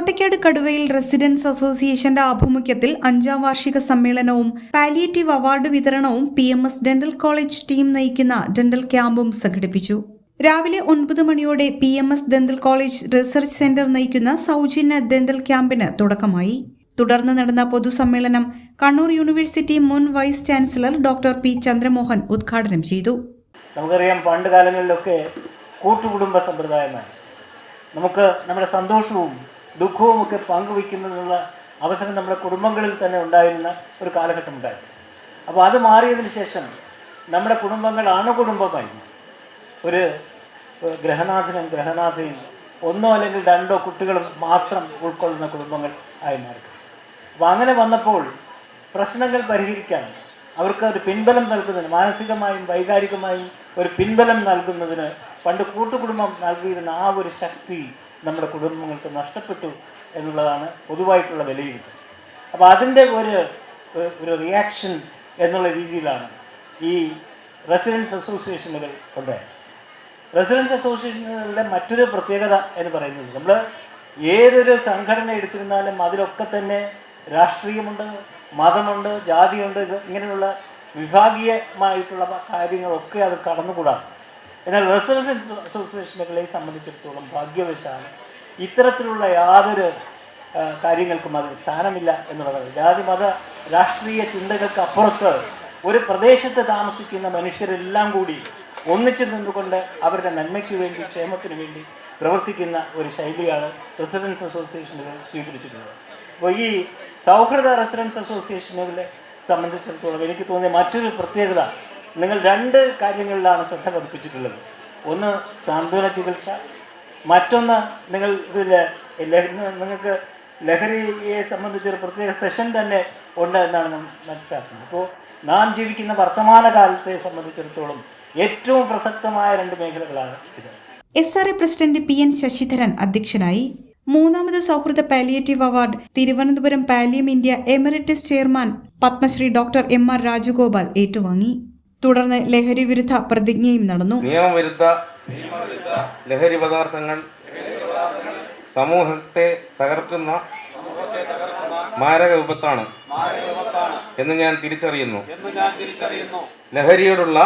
Thottakkad കടുവയിൽ residence അസോസിയേഷന്റെ ആഭിമുഖ്യത്തിൽ അഞ്ചാം വാർഷിക സമ്മേളനവും പാലിയേറ്റീവ് അവാർഡ് വിതരണവും P M S dental college team നയിക്കുന്ന ഡെന്റൽ ക്യാമ്പും സംഘടിപ്പിച്ചു. രാവിലെ ഒൻപത് മണിയോടെ P M S dental college research centre നയിക്കുന്ന സൗജന്യ ദന്തൽ ക്യാമ്പിന് തുടക്കമായി. തുടർന്ന് നടന്ന പൊതുസമ്മേളനം കണ്ണൂർ യൂണിവേഴ്സിറ്റി മുൻ vice chancellor doctor P Chandramohan ഉദ്ഘാടനം ചെയ്തു. നമുക്കറിയാം പണ്ട് കാലങ്ങളിലൊക്കെ കൂട്ടുകുടുംബ സമ്പ്രദായമാണ്. നമുക്ക് നമ്മുടെ സന്തോഷവും ദുഃഖവും ഒക്കെ പങ്കുവയ്ക്കുന്നതിനുള്ള അവസരം നമ്മുടെ കുടുംബങ്ങളിൽ തന്നെ ഉണ്ടായിരുന്ന ഒരു കാലഘട്ടം ഉണ്ടായിരുന്നു അപ്പോൾ അത് മാറിയതിന് ശേഷം നമ്മുടെ കുടുംബങ്ങൾ അണുകുടുംബമായി. ഒരു ഗ്രഹനാഥനും ഗ്രഹനാഥയും ഒന്നോ അല്ലെങ്കിൽ രണ്ടോ കുട്ടികളും മാത്രം ഉൾക്കൊള്ളുന്ന കുടുംബങ്ങൾ ആയി മാറി. അപ്പോൾ അങ്ങനെ വന്നപ്പോൾ പ്രശ്നങ്ങൾ പരിഹരിക്കാൻ അവർക്ക് ഒരു പിൻബലം നൽകുന്നതിന് മാനസികമായും വൈകാരികമായും ഒരു പിൻബലം നൽകുന്നതിന് പണ്ട് കൂട്ടുകുടുംബം നൽകിയിരുന്ന ആ ഒരു ശക്തി നമ്മുടെ കുടുംബങ്ങൾക്ക് നഷ്ടപ്പെട്ടു എന്നുള്ളതാണ് പൊതുവായിട്ടുള്ള വിലയിരുത്തൽ. അപ്പോൾ അതിന്റെ ഒരു ഒരു റിയാക്ഷൻ എന്നുള്ള രീതിയിലാണ് ഈ റെസിഡൻസ് അസോസിയേഷനുകൾ ഉണ്ടായത്. റെസിഡൻസ് അസോസിയേഷനുകളുടെ മറ്റൊരു പ്രത്യേകത എന്ന് പറയുന്നത് നമ്മൾ ഏതൊരു സംഘടന എടുത്തിരുന്നാലും അതിലൊക്കെ തന്നെ രാഷ്ട്രീയമുണ്ട് മതമുണ്ട് ജാതിയുണ്ട് ഇങ്ങനെയുള്ള വിഭാഗീയമായിട്ടുള്ള കാര്യങ്ങളൊക്കെ അത് കടന്നുകൂടാണ്. എന്നാൽ റെസിഡൻസ് അസോസിയേഷനുകളെ സംബന്ധിച്ചിടത്തോളം ഭാഗ്യവശാണ് ഇത്തരത്തിലുള്ള യാതൊരു കാര്യങ്ങൾക്കും അതിന് സ്ഥാനമില്ല എന്നുള്ളതാണ്. ജാതി മത രാഷ്ട്രീയ ചിന്തകൾക്ക് അപ്പുറത്ത് ഒരു പ്രദേശത്ത് താമസിക്കുന്ന മനുഷ്യരെല്ലാം കൂടി ഒന്നിച്ചു നിന്നുകൊണ്ട് അവരുടെ നന്മയ്ക്ക് വേണ്ടി ക്ഷേമത്തിന് വേണ്ടി പ്രവർത്തിക്കുന്ന ഒരു ശൈലിയാണ് റെസിഡൻസ് അസോസിയേഷനുകൾ സ്വീകരിച്ചിട്ടുള്ളത്. അപ്പോൾ ഈ സൗഹൃദ റെസിഡൻസ് അസോസിയേഷനുകളെ സംബന്ധിച്ചിടത്തോളം എനിക്ക് തോന്നിയ മറ്റൊരു പ്രത്യേകത നിങ്ങൾ രണ്ട് കാര്യങ്ങളിലാണ് ശ്രദ്ധ പതിപ്പിച്ചിട്ടുള്ളത്. ഒന്ന് സാന്ത്വന ചികിത്സ മറ്റൊന്ന് നിങ്ങൾ ഇതിൽ നിങ്ങൾക്ക് ലഹരിയെ സംബന്ധിച്ചൊരു പ്രത്യേക സെഷൻ തന്നെ ഉണ്ട് എന്നാണ് മനസ്സിലാക്കുന്നത്. അപ്പോൾ നാം ജീവിക്കുന്ന വർത്തമാന കാലത്തെ സംബന്ധിച്ചിടത്തോളം ഏറ്റവും പ്രസക്തമായ രണ്ട് മേഖലകളാണ് ഇത്. S R A president P N Sasidharan അധ്യക്ഷനായി മൂന്നാമത് സൗഹൃദ palliative award Thiruvananthapuram Pallium India emeritus chairman Padmashri doctor M R Rajagopal ഏറ്റുവാങ്ങി. തുടർന്ന് ലഹരി വിരുദ്ധ പ്രതിജ്ഞയും നടന്നു. നിയമവിരുദ്ധ ലഹരി പദാർത്ഥങ്ങൾ സമൂഹത്തെ തകർക്കുന്ന മാരക വിപത്താണ് എന്ന് ഞാൻ തിരിച്ചറിയുന്നു. ലഹരിയോടുള്ള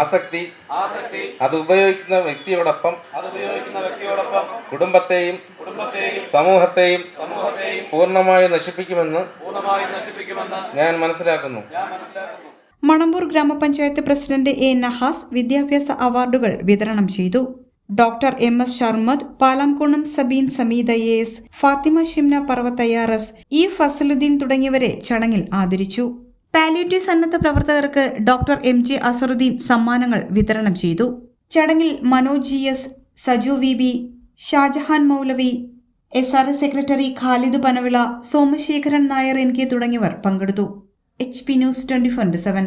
ആസക്തി അത് ഉപയോഗിക്കുന്ന വ്യക്തിയോടൊപ്പം കുടുംബത്തെയും സമൂഹത്തെയും പൂർണമായി നശിപ്പിക്കുമെന്ന് ഞാൻ മനസ്സിലാക്കുന്നു. മണമ്പൂർ ഗ്രാമപഞ്ചായത്ത് പ്രസിഡന്റ് എ നഹാസ് വിദ്യാഭ്യാസ അവാർഡുകൾ വിതരണം ചെയ്തു. Doctor M S Sharmad Palamkunam Sabeen Sameeda A S Fathima Shimna പർവത്തയ്യാറസ് E Fazaluddin തുടങ്ങിയവരെ ചടങ്ങിൽ ആദരിച്ചു. പാലിയേറ്റീവ് സന്നദ്ധ പ്രവർത്തകർക്ക് ഡോക്ടർ എം ജെ അസറുദ്ദീൻ സമ്മാനങ്ങൾ വിതരണം ചെയ്തു. ചടങ്ങിൽ Manoj G S Saju V B Shajahan Moulavi S R S secretary Khalid Panavila Somasekharan Nair N K തുടങ്ങിയവർ പങ്കെടുത്തു. H P news twenty four seven